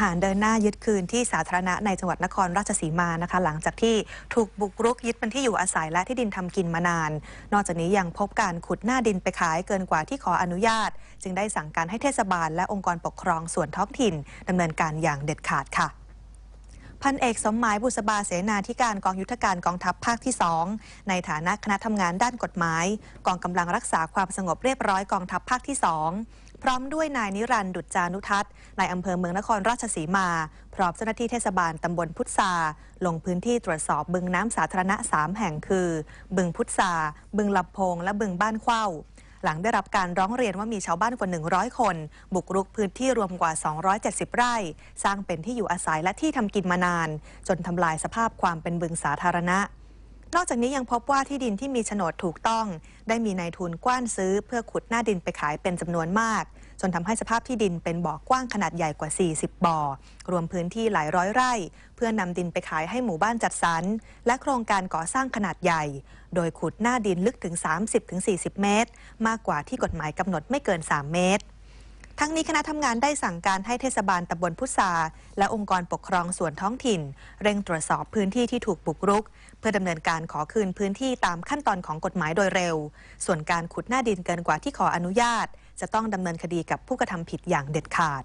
หารเดินหน้ายึดคืนที่สาธารณะในจังหวัดนครราชสีมานะคะ หลังจากที่ถูกบุกรุกยึดเป็นที่อยู่อาศัยและที่ดินทำกินมานาน นอกจากนี้ยังพบการขุดหน้าดินไปขายเกินกว่าที่ขออนุญาต จึงได้สั่งการให้เทศบาลและองค์กรปกครองส่วนท้องถิ่นดำเนินการอย่างเด็ดขาดค่ะ พันเอกสมหมายบุษบาเสนาธิการกองยุทธการกองทัพภาคที่ 2 ในฐานะคณะทำงานด้านกฎหมาย กองกำลังรักษาความสงบเรียบร้อยกองทัพภาคที่ 2 พร้อมด้วยนายนิรันดุจจานุทัศน์นายอำเภอเมืองนครราชสีมา พร้อมเจ้าหน้าที่เทศบาลตำบลพุทธาลงพื้นที่ตรวจสอบบึงน้ำสาธารณะ 3 แห่งคือ บึงพุทธาบึงลำโพง และบึงบ้านเข้า หลังได้รับการร้องเรียนว่ามีชาวบ้านกว่า 100 คน บุกรุกพื้นที่รวมกว่า 270 ไร่ สร้างเป็นที่อยู่อาศัยและที่ทำกินมานาน จนทำลายสภาพความเป็นบึงสาธารณะ นอกจากนี้ยังพบว่าที่ดินที่มีโฉนดถูกต้อง ได้มีนายทุนกว้านซื้อ เพื่อขุดหน้าดินไปขายเป็นจำนวนมาก จนทำให้สภาพที่ดินเป็นบ่อกว้างขนาดใหญ่กว่า 40 บ่อ รวมพื้นที่หลายร้อยไร่ เพื่อนำดินไปขายให้หมู่บ้านจัดสรรและโครงการก่อสร้างขนาดใหญ่ โดยขุดหน้าดินลึกถึง 30-40 เมตร มากกว่าที่กฎหมายกำหนดไม่เกิน 3 เมตร ทั้งนี้คณะทำงานได้สั่งการให้เทศบาลตำบลพุทราและองค์กรปกครองส่วนท้องถิ่น เร่งตรวจสอบพื้นที่ที่ถูกบุกรุก เพื่อดำเนินการขอคืนพื้นที่ตามขั้นตอนของกฎหมายโดยเร็ว ส่วนการขุดหน้าดินเกินกว่าที่ขออนุญาต จะต้องดำเนินคดีกับผู้กระทำผิดอย่างเด็ดขาด